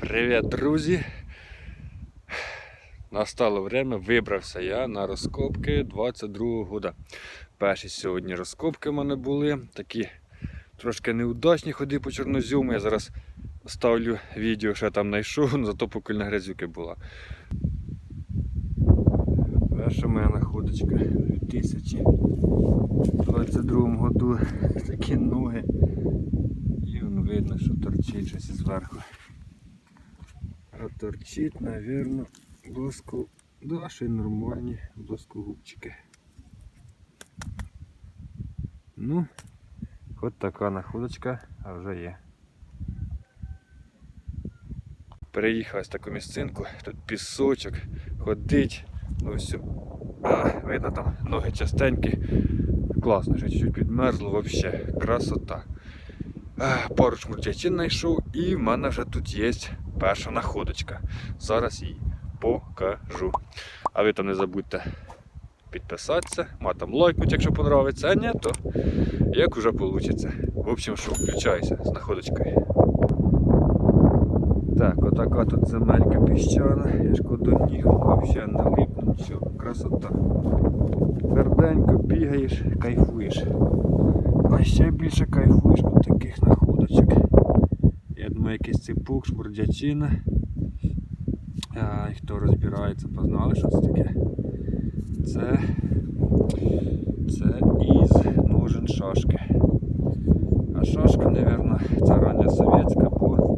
Привіт, друзі! Настало время, вибрався я на розкопки 22-го года. Перші сьогодні розкопки в мене були. Такі трошки неудачні ходи по чорнозюму. Я зараз ставлю відео, що я там знайшов, ну, зато покольна грязюки була. Перша моя находочка у 2022 году. Такі ноги. І вон видно, що торчить щось зверху. А торчить, наверное, блоску. Да, ще нормальні блоскогубчики. Ну, от така находочка, а вже є. Переїхав ось таку місцинку, тут пісочок, ходить, ну все. А, видно там ноги частенькі. Класно, що чуть-чуть підмерзло, вообще красота. Пару шмуртячин знайшов і в мене вже тут є перша находочка. Зараз її покажу. А ви там не забудьте підписатися, матом лайкнуть, якщо подобається, а ні, то як уже вийде. В общем, що включайся з находочкою. Так, отака тут земелька піщана, я ж до ніг взагалі не липну, нічого, красота. Тверденько бігаєш, кайфуєш. А ще більше кайфуєш від таких находочок. Думаю, якийсь ципук, шмурдячина. А, і хто розбирається, познали, що це таке. Це, це із ножен шашки. А шашка, мабуть, це рання совєтська, бо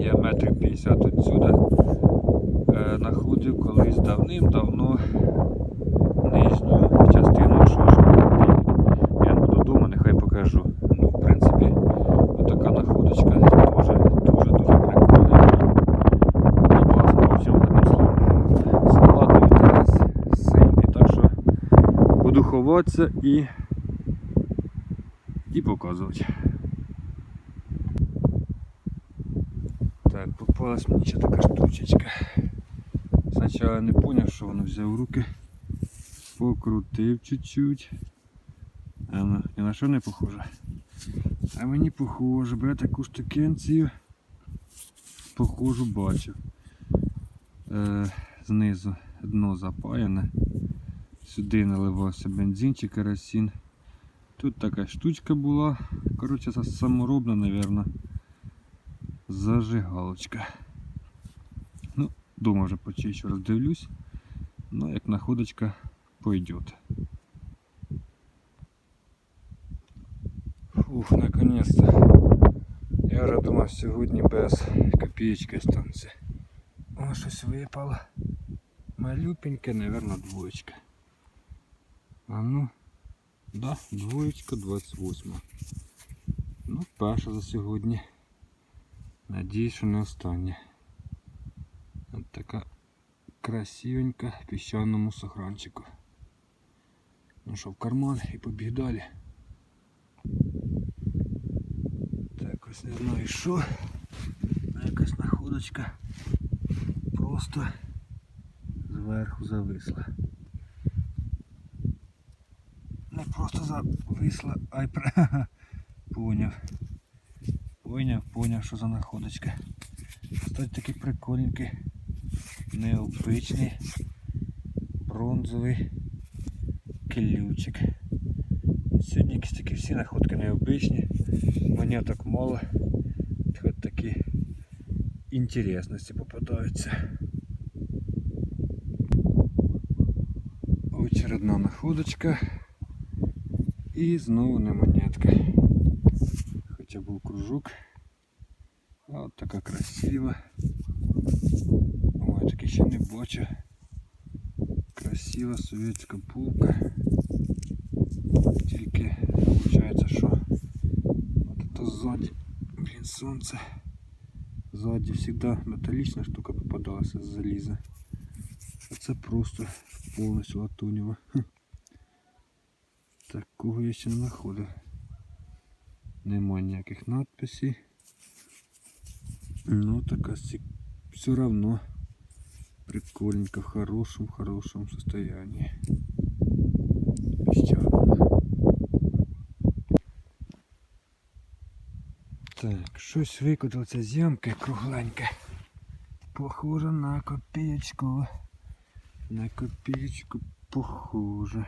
я метрів 50 відсюди е, знаходив колись давним-давно нижню частину шашки. Я не буду вдома, нехай покажу. Ну, в принципі, така находочка дуже дуже дуже прикольна і, і класна. В общем, одним словом. Салатний інтерес сильний, так що буду ховатися і, і показувати. Так, попалась мені ще така штучечка. Спочатку я не зрозумів, що воно взяв в руки, покрутив чуть-чуть. А ну, ні на що не похоже. А мені похоже, бо я таку штукенцію похожу бачив. Е, знизу дно запаяне. Сюди наливався бензин чи керосин. Тут така штучка була. Коротше, саморобна, мабуть, зажигалочка. Ну, дома вже почищу, роздивлюсь. Ну, як находочка пойдет. Ух, наконец-то. Я вже думав сьогодні без копієчки останеться. О, щось випало. Малюпеньке, наверное, двоєчка. А ну, да, двоєчка 28. Ну, перша за сьогодні. Надіюсь, що не остання. От така красивенька в піщаному сохранчику. Ну що, в карман і побіг далі. Так, ось не знаю що. А Якась находочка просто зверху зависла. Не просто зависла, а й поняв. Поняв, поняв, що за находочка. Кстати, такий прикольненький, необичний бронзовий ключик. Сьогодні якісь такі всі находки необичні. Мені так мало. Хоч такі інтересності попадаються. Очередна находочка. І знову не монетка. Хоча був кружок. А от така красива. Ой, таке ще не бачу. Красива совєтська пулка. Тільки виходить, що от це ззаді, блін, сонце. Ззаді завжди металічна штука попадалася з заліза. А це просто повністю латунево. Такого я ще не знаходив. Нема ніяких надписей. Ну така все равно прикольненько, в хорошем, хорошем состоянии. Піщана. Так, щось викотилося зйомки кругленьке. похоже на копеечку. На копеечку похоже.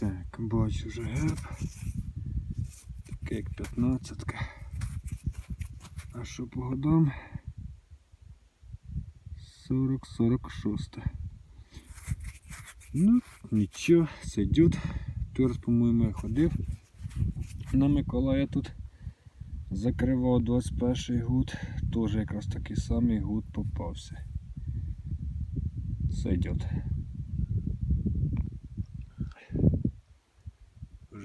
Так, бачу вже геп. Таке як 15. А що по годам? 40-46. Ну, нічого, сидють. Турс, по-моєму, я ходив на Миколая тут. Закривав 21 гуд. Теж якраз такий самий гуд попався. Сойдет.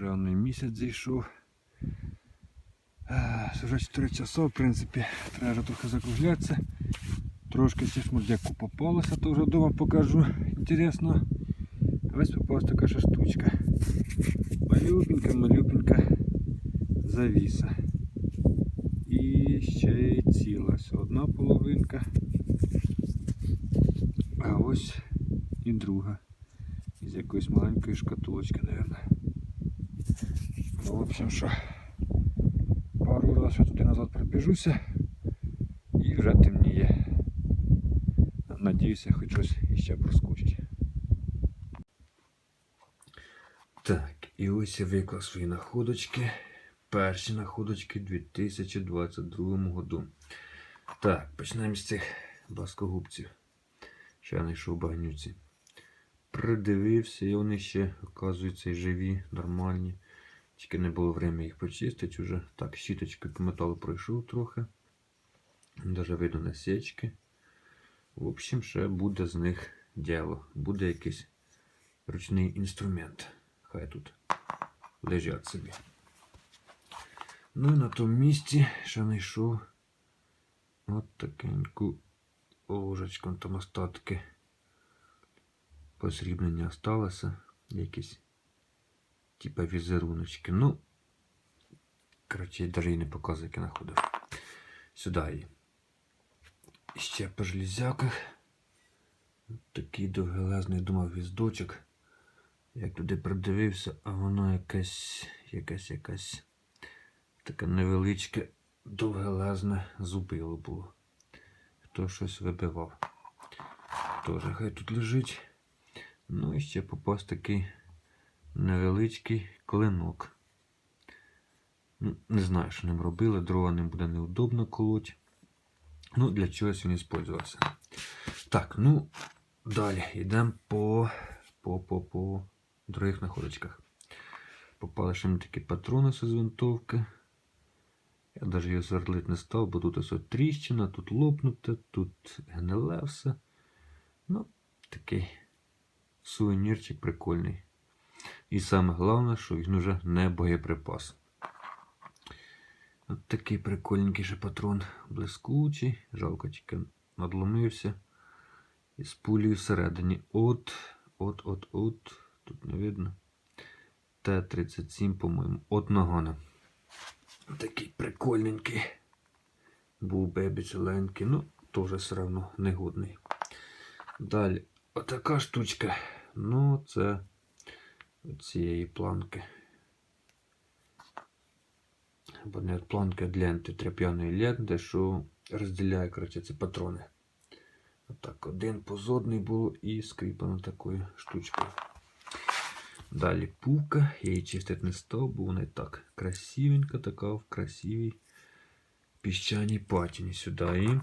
Вже он і місяць зійшов. А, Вже 4 часа, в принципі, треба вже трохи закруглятися. Трошки ще шмурдяку попалося, то вже вдома покажу. Інтересно. Ось попалась така ще штучка. Малюпенька, малюпенька завіса. І ще й ціла. Ось одна половинка. А ось і друга. Із якоїсь маленької шкатулочки, мабуть. В общем, що пару разів туди назад пробіжуся і вже темніє. Надіюся, хоч щось іще проскочить. Так, і ось я виклав свої находочки. Перші находочки 2022 году. Так, почнемо з цих баскогубців. Що я знайшов багнюці. Придивився, і вони ще, оказуються, живі, нормальні. Тільки не було время їх почистити вже. Так, щіточкою по металу пройшов трохи. Даже видно насічки. В общем, ще буде з них діло. Буде якийсь ручний інструмент. Хай тут лежать собі. Ну і на тому місці ще знайшов от такеньку ложечку. Там остатки посрібнення осталося. Якісь типа візеруночки. Ну, коротше, я навіть і не показую, як я знаходив. Сюди її. Ще по железяках. Такий довгелезний думав віздочок. Як туди придивився, а воно якесь, якесь, якесь таке невеличке, довгелезне зубило було. Хто щось вибивав. Тоже хай тут лежить. Ну і ще попав такий невеличкий клинок. Ну, Не знаю, що ним робили, дрова ним буде неудобно колоть. Ну, для чогось він іспользувався. Так, ну, далі йдемо по, по, по, по других находочках. Попали ще мені такі патрони з винтовки. Я навіть його сверлити не став, бо тут ось тріщина, тут лопнуте, тут гниле все. Ну, такий сувенірчик прикольний. І саме головне, що він уже не боєприпас. От такий прикольненький ще патрон блискучий. Жалко тільки надломився. І з пулею всередині. От, от, от, от. Тут не видно. Т-37, по-моєму. От нагона. Такий прикольненький. Був бебі ціленький. Ну, теж все одно негодний. Далі, отака штучка. Ну, це цієї планки. Або не планки, від ленти, тряп'яної ленти, що розділяє, коротше, ці патрони. Отак, один позорний було і скріплено такою штучкою. Далі пука, я її чистити не став, бо вона і так красивенька, така в красивій піщаній патіні сюди. І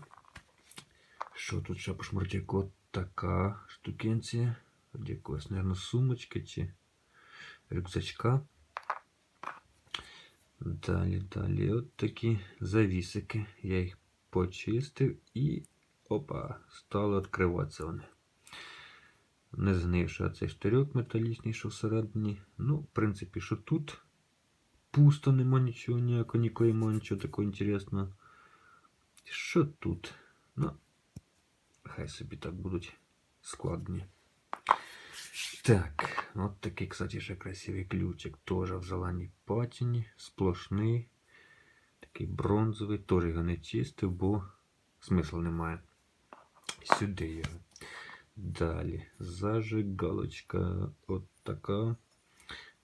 що тут ще по шмартяку? Така штукенція. От якогось, мабуть, сумочки чи рюкзачка. Далі, далі, от такі завісики. Я їх почистив і опа, стали відкриватися вони. Не знивши цей штирьок металічний, що всередині. Ну, в принципі, що тут пусто, нема нічого, ніякого, нікої нема нічого такого інтересного. Що тут? Ну, хай собі так будуть складні. Так, от такий, кстати, ще красивий ключик. Тоже в зеленій патіні, сплошний. Такий бронзовий, теж його не чистив, бо смислу немає. Сюди його. Далі. Зажигалочка. От така.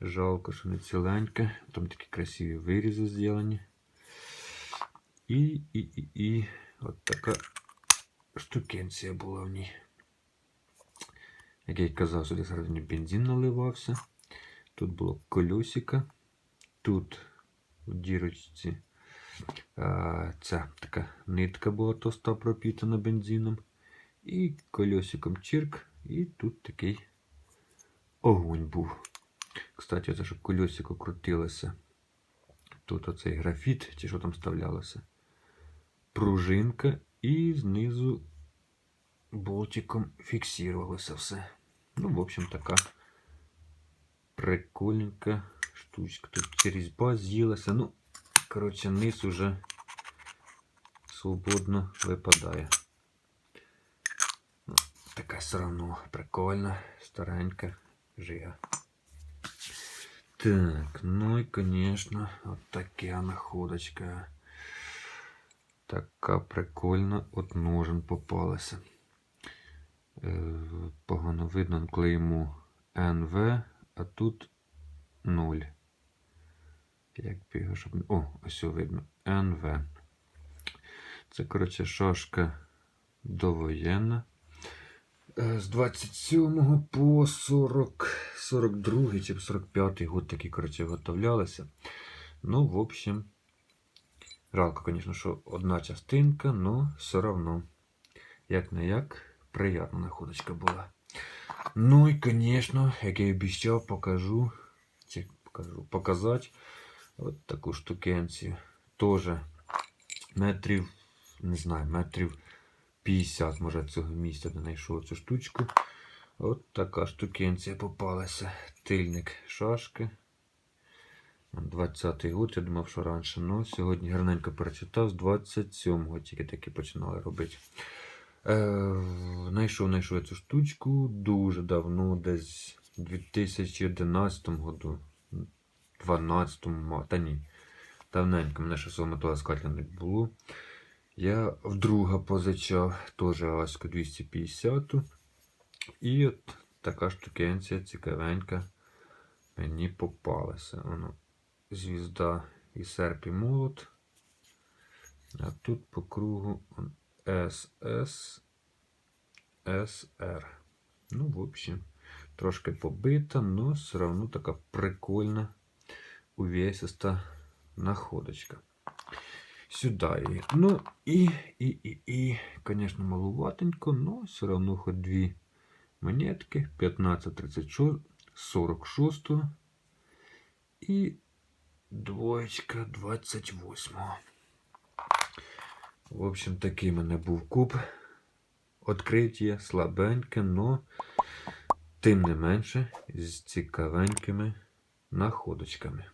Жалко, що не ціленька. Там такі красиві вирізи зроблені. І, і, і, і от така штукенція була в ній. Як я й казав, сюди всередині бензин наливався. Тут було колесико. Тут в дірочці ця така нитка була тоста пропітана бензином. І колесиком чирк, і тут такий огонь був. Кстати, це щоб колесико крутилося. Тут оцей графіт, чи що там вставлялося. Пружинка і знизу болтиком фіксувалося все. Ну, в общем, така прикольненька штучка. Тут різьба з'їлася. Ну, коротше, низ уже свободно випадає. Ну, така все одно прикольна, старенька жига. Так, ну і, конечно, от така находочка. Така прикольна от ножен попалася. Е, Погано видно клейму НВ, а тут 0. Як би його, щоб... О, ось видно. НВ. Це, коротше, шашка довоєнна. Е, З 27 по 40, 42 чи 45 год такі, коротше, виготовлялися. Ну, в общем, жалко, звісно, що одна частинка, але все одно, як не як, приятна находочка була. Ну і, звісно, як я і обіцяв, покажу, покажу, показати от таку штукенцію. Тоже метрів, не знаю, метрів 50, може, цього місця де знайшов цю штучку. От така штукенція попалася. Тильник шашки. 20-й год, я думав, що раніше. Ну, сьогодні гарненько перечитав, з 27-го тільки таки починали робити. Е, Знайшов, знайшов я цю штучку дуже давно, десь у 2011 году. 12-му, та ні. Давненько мене ще свого металоскальня не було. Я вдруга позичав теж Аську 250. І от така штукенція цікавенька мені попалася. Воно звізда і серп і молот. А тут по кругу СС СР. Ну, в общем, трошки побита, но все равно така прикольна увесиста находочка. Сюда її. Ну і, і, і, і, конечно, малуватенько, но все равно хоч дві монетки. 15, 36, 46 і двоєчка 28. В общем, такий мене був куб. Откриття слабеньке, но тим не менше з цікавенькими находочками.